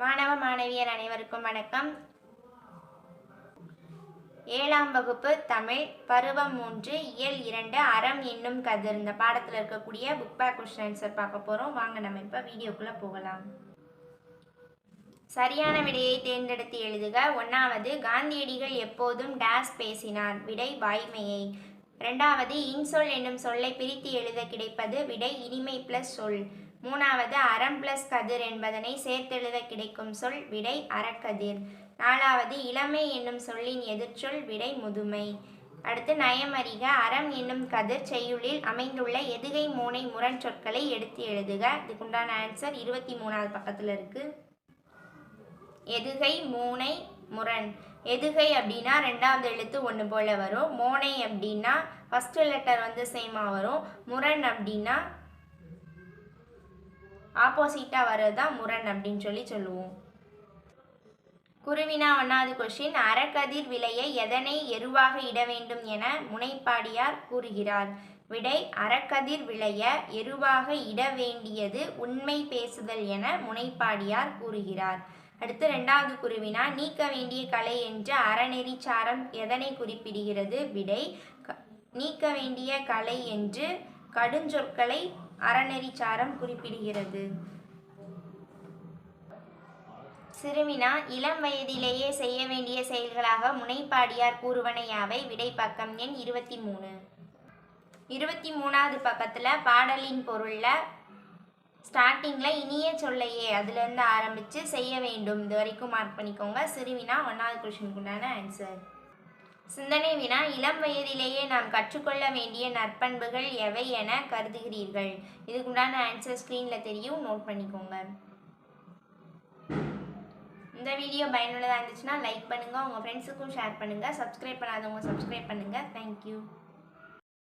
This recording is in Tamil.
மாணவ மாணவியர் அனைவருக்கும் வணக்கம். ஏழாம் வகுப்பு தமிழ் பருவம் மூன்று இயல் இரண்டு அறம் என்னும் கதிர் இந்த பாடத்தில் இருக்கக்கூடிய புக் பேக் கொஸ்டின் ஆன்சர் பார்க்க போகிறோம் வாங்க நம்ம இப்போ வீடியோக்குள்ளே போகலாம். சரியான விடையை தேர்ந்தெடுத்து எழுதுக. ஒன்றாவது காந்தியடிகள் எப்போதும் டேஸ் பேசினார். விடை வாய்மையை. ரெண்டாவது இன்சொல் என்னும் சொல்லை பிரித்து எழுத கிடைப்பது விடை இனிமை பிளஸ் சொல். மூணாவது அறம் பிளஸ் கதிர் என்பதனை சேர்த்தெழுத கிடைக்கும் சொல் விடை அறக்கதிர். நாலாவது இளமை என்னும் சொல்லின் எதிர்ச்சொல் விடை முதுமை. அடுத்து நயமறிக அறம் என்னும் கதிர் செய்யுளில் அமைந்துள்ள எதுகை மூனை முரண் சொற்களை எடுத்து எழுதுக. இதுக்குண்டான ஆன்சர் இருபத்தி மூணாவது பக்கத்தில் இருக்குது எதுகை மூனை முரண். எதுகை அப்படின்னா ரெண்டாவது எழுத்து ஒன்று போல் வரும். மோனை அப்படின்னா ஃபஸ்ட்டு லெட்டர் வந்து சேமாக வரும். முரண் அப்படின்னா ஆப்போசிட்டாக வர்றது தான் முரண் அப்படின்னு சொல்லி சொல்லுவோம். குருவினா ஒன்றாவது கொஷின் அறக்கதிர் விலையை எதனை எருவாக இட வேண்டும் என முனைப்பாடியார் கூறுகிறார். விடை அறக்கதிர் விளைய எருவாக இட வேண்டியது உண்மை பேசுதல் என முனைப்பாடியார் கூறுகிறார். அடுத்து ரெண்டாவது குருவினா நீக்க வேண்டிய கலை என்ற அறநெறிச்சாரம் எதனை குறிப்பிடுகிறது? விடை க- நீக்க வேண்டிய கலை என்று கடுஞ்சொற்களை அறநெறிச்சாரம் குறிப்பிடுகிறது. சிறுமினா இளம் வயதிலேயே செய்ய வேண்டிய செயல்களாக முனைப்பாடியார் கூறுவனையாவை விடை பக்கம் எண் இருபத்தி மூணு. இருபத்தி மூணாவது பக்கத்தில் பாடலின் பொருளில் ஸ்டார்டிங்கில் இனிய சொல்லையே அதுலேருந்து ஆரம்பித்து செய்ய வேண்டும். இது வரைக்கும் மார்க் பண்ணிக்கோங்க. சிறுவினா ஒன்றாவது கொஷனுக்கு உண்டான ஆன்சர் சிந்தனை வினா இளம் வயதிலேயே நாம் கற்றுக்கொள்ள வேண்டிய நற்பண்புகள் எவை என கருதுகிறீர்கள்? இதுக்குண்டான ஆன்சர் ஸ்க்ரீனில் தெரியும். நோட் பண்ணிக்கோங்க. இந்த வீடியோ பயனுள்ளதாக இருந்துச்சுன்னா லைக் பண்ணுங்கள் உங்கள் ஃப்ரெண்ட்ஸுக்கும் ஷேர் பண்ணுங்கள் சப்ஸ்கிரைப் பண்ணாதவங்க சப்ஸ்கிரைப் பண்ணுங்கள் தேங்க்யூ